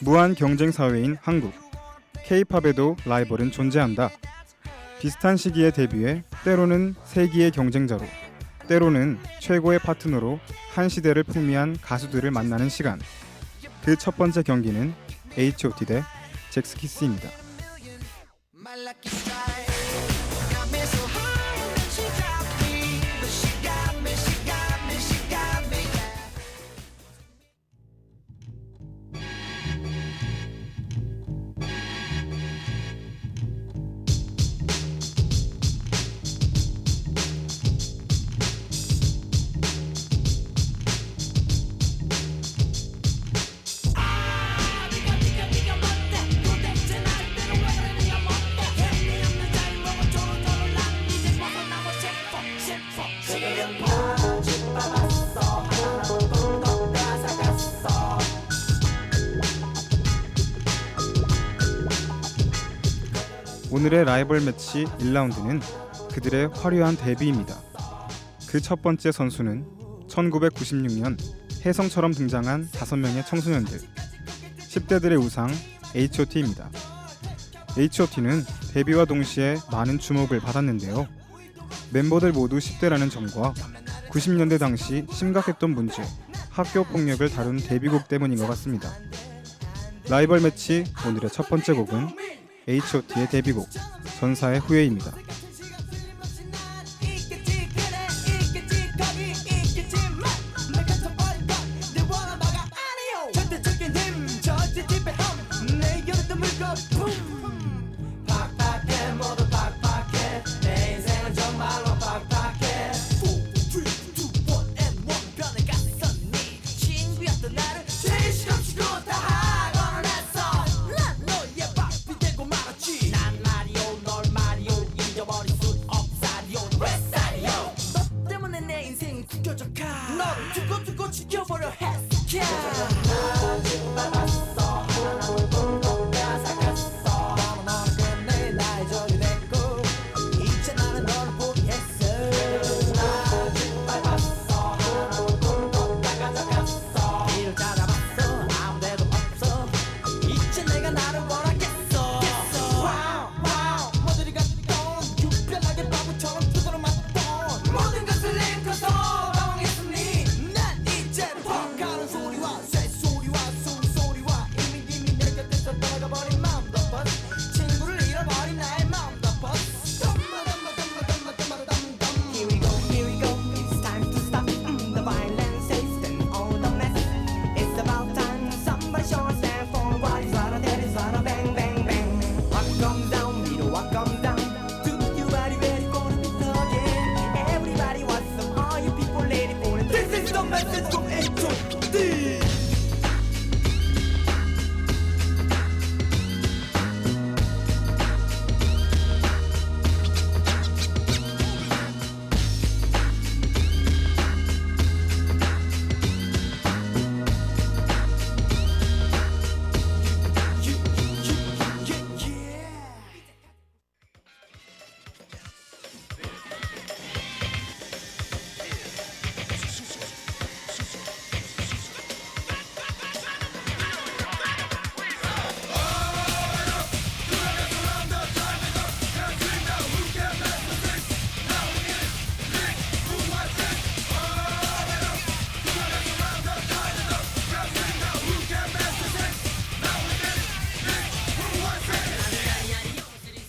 무한 경쟁 사회인 한국. K-팝에도 라이벌은 존재한다. 비슷한 시기에 데뷔해 때로는 세기의 경쟁자로, 때로는 최고의 파트너로 한 시대를 풍미한 가수들을 만나는 시간. 그 첫 번째 경기는 H.O.T 대 잭스키스입니다. 오늘의 라이벌 매치 1라운드는 그들의 화려한 데뷔입니다. 그 첫 번째 선수는 1996년 혜성처럼 등장한 5명의 청소년들 10대들의 우상 H.O.T입니다. H.O.T는 데뷔와 동시에 많은 주목을 받았는데요. 멤버들 모두 10대라는 점과 90년대 당시 심각했던 문제, 학교 폭력을 다룬 데뷔곡 때문인 것 같습니다. 라이벌 매치 오늘의 첫 번째 곡은 H.O.T의 데뷔곡 전사의 후예입니다.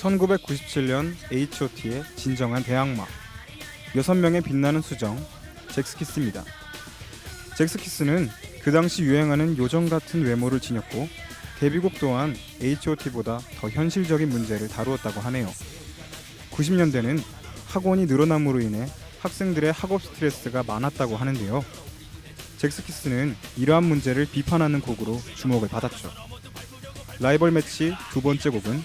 (1997년) H.O.T의 진정한 대항마 6명의 빛나는 수정 잭스키스입니다. 잭스키스는 그 당시 유행하는 요정 같은 외모를 지녔고 데뷔곡 또한 H.O.T보다 더 현실적인 문제를 다루었다고 하네요. 90년대는 학원이 늘어남으로 인해 학생들의 학업 스트레스가 많았다고 하는데요. 잭스키스는 이러한 문제를 비판하는 곡으로 주목을 받았죠. 라이벌 매치 두 번째 곡은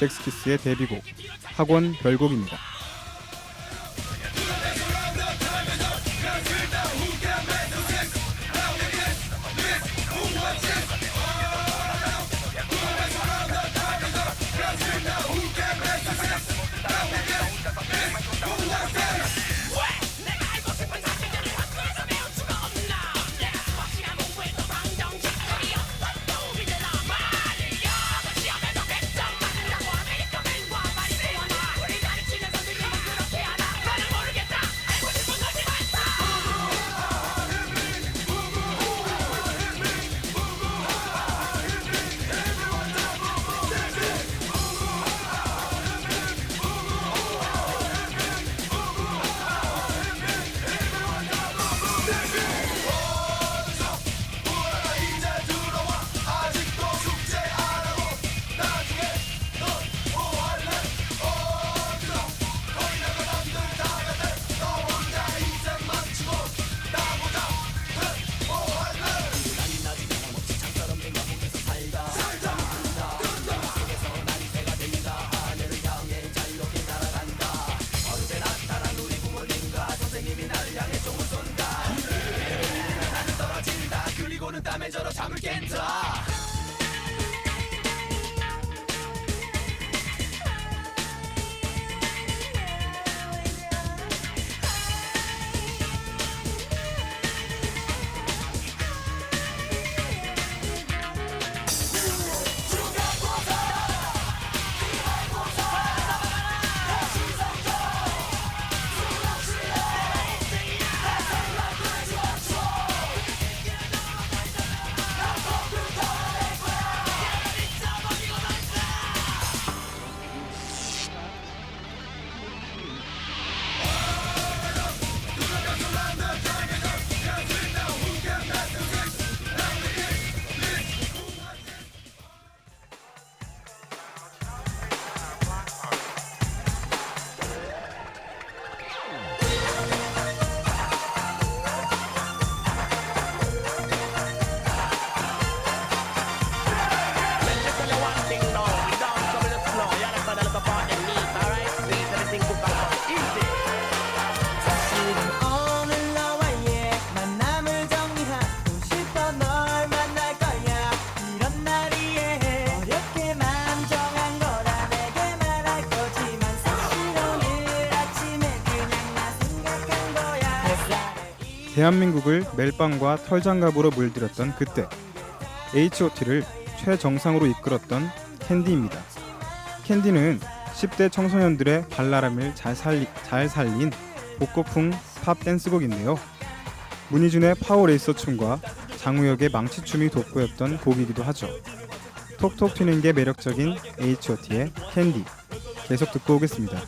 잭스키스의 데뷔곡 학원 별곡입니다. 대한민국을 멜빵과 털장갑으로 물들였던 그때 H.O.T를 최정상으로 이끌었던 캔디입니다. 캔디는 10대 청소년들의 발랄함을 잘, 살리, 잘 살린 복고풍 팝 댄스곡인데요. 문희준의 파워레이서 춤과 장우혁의 망치춤이 돋보였던 곡이기도 하죠. 톡톡 튀는 게 매력적인 H.O.T의 캔디. 계속 듣고 오겠습니다.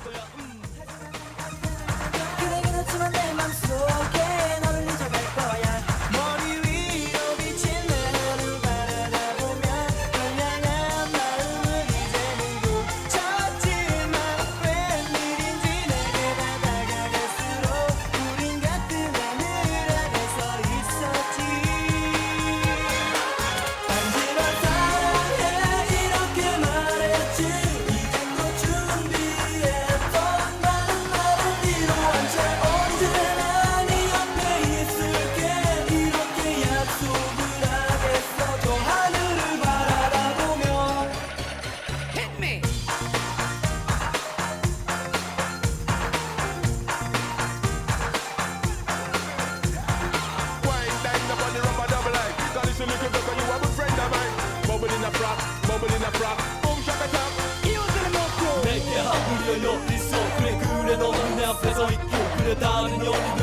大能有。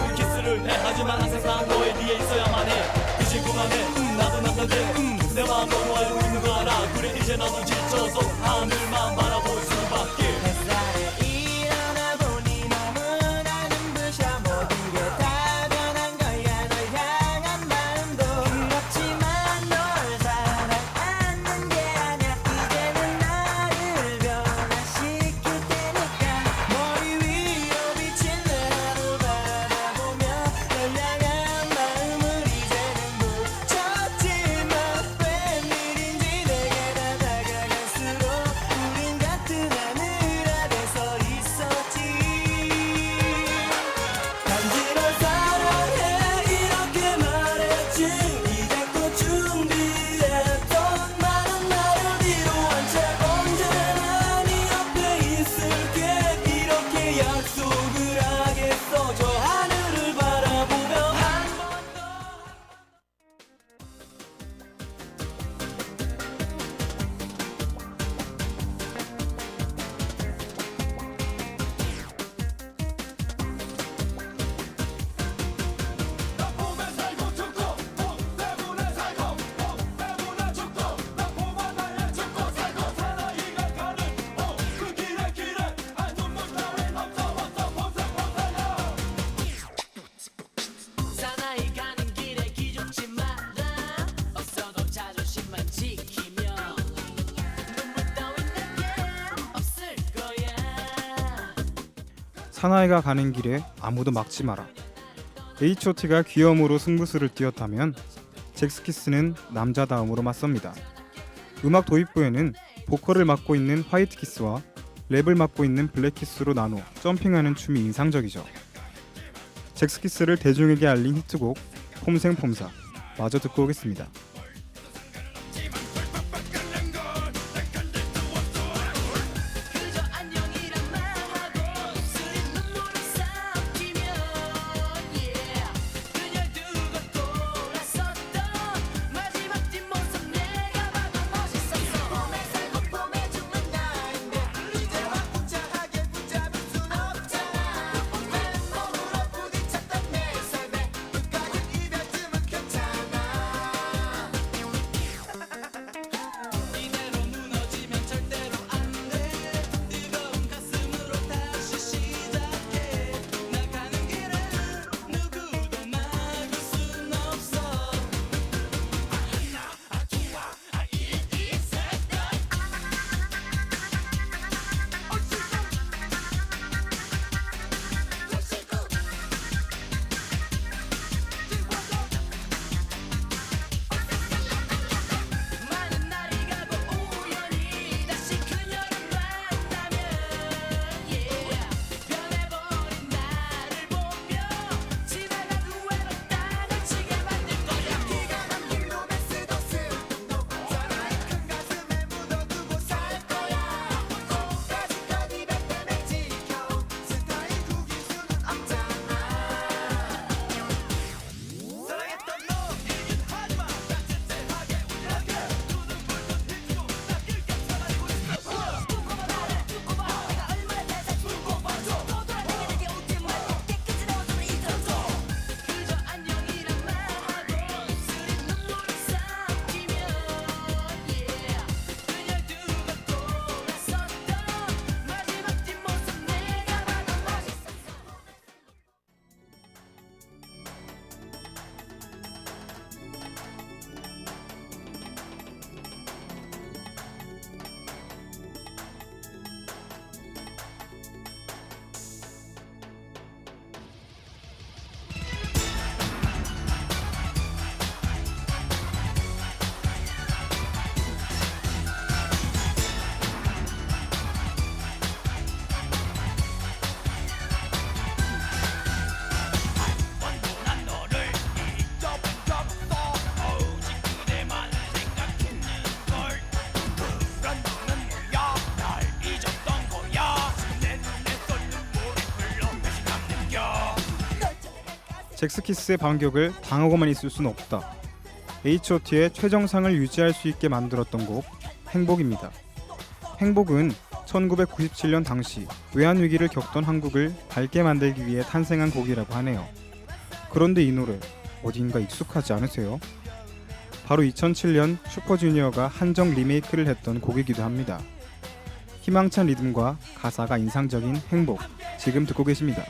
사나이가 가는 길에 아무도 막지 마라. H.O.T가 귀염으로 승부수를 띄었다면 잭스키스는 남자다움으로 맞섭니다. 음악 도입부에는 보컬을 맡고 있는 화이트키스와 랩을 맡고 있는 블랙키스로 나눠 점핑하는 춤이 인상적이죠. 잭스키스를 대중에게 알린 히트곡 폼생폼사 마저 듣고 오겠습니다. 잭스키스의 반격을 당하고만 있을 수는 없다. H.O.T의 최정상을 유지할 수 있게 만들었던 곡 행복입니다. 행복은 1997년 당시 외환 위기를 겪던 한국을 밝게 만들기 위해 탄생한 곡이라고 하네요. 그런데 이 노래 어딘가 익숙하지 않으세요? 바로 2007년 슈퍼주니어가 한정 리메이크를 했던 곡이기도 합니다. 희망찬 리듬과 가사가 인상적인 행복 지금 듣고 계십니다.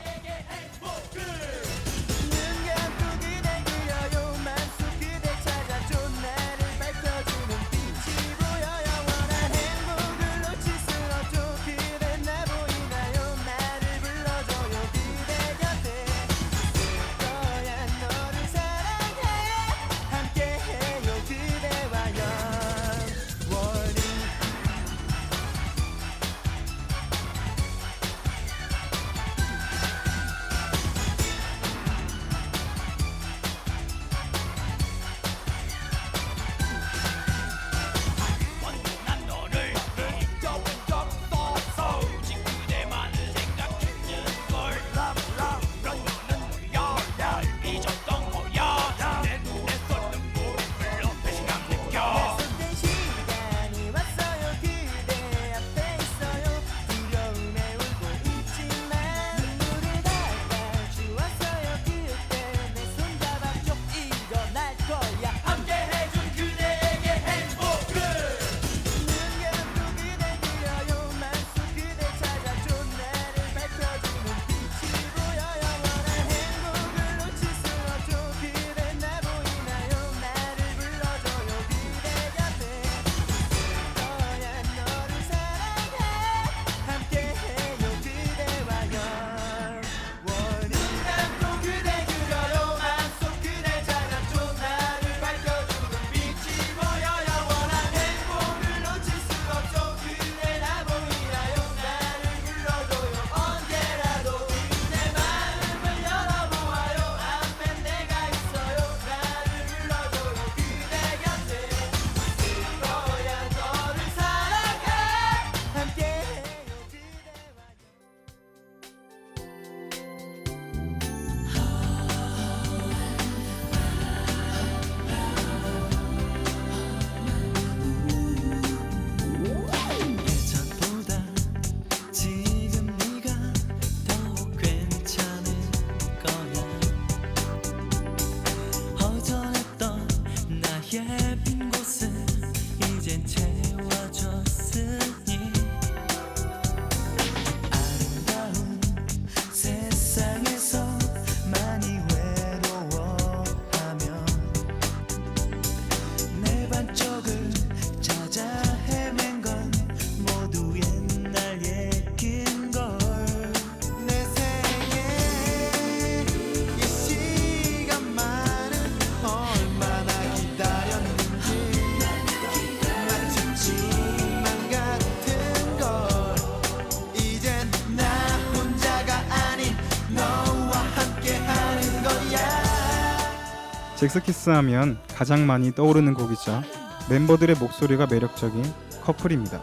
잭스키스 하면 가장 많이 떠오르는 곡이죠. 멤버들의 목소리가 매력적인 커플입니다.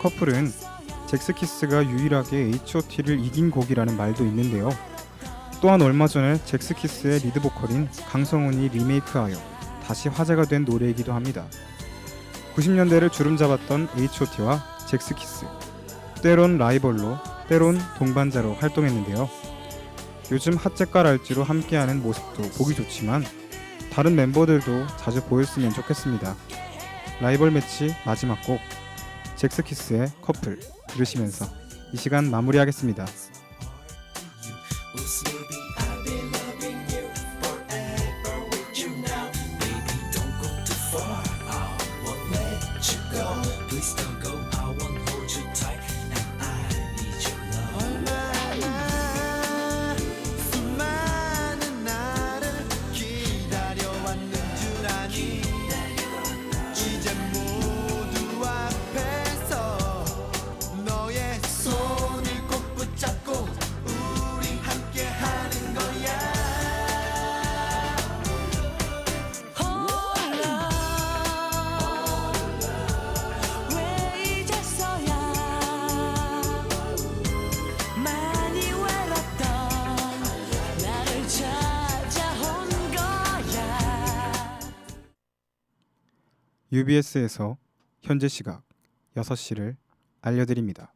커플은 잭스키스가 유일하게 H.O.T를 이긴 곡이라는 말도 있는데요. 또한 얼마 전에 잭스키스의 리드 보컬인 강성훈이 리메이크하여 다시 화제가 된 노래이기도 합니다. 90년대를 주름 잡았던 H.O.T와 잭스키스, 때론 라이벌로, 때론 동반자로 활동했는데요. 요즘 핫잭과 랄지로 함께하는 모습도 보기 좋지만 다른 멤버들도 자주 보였으면 좋겠습니다. 라이벌 매치 마지막 곡 잭스키스의 커플 들으시면서 이 시간 마무리하겠습니다. UBS에서 현재 시각 6시를 알려드립니다.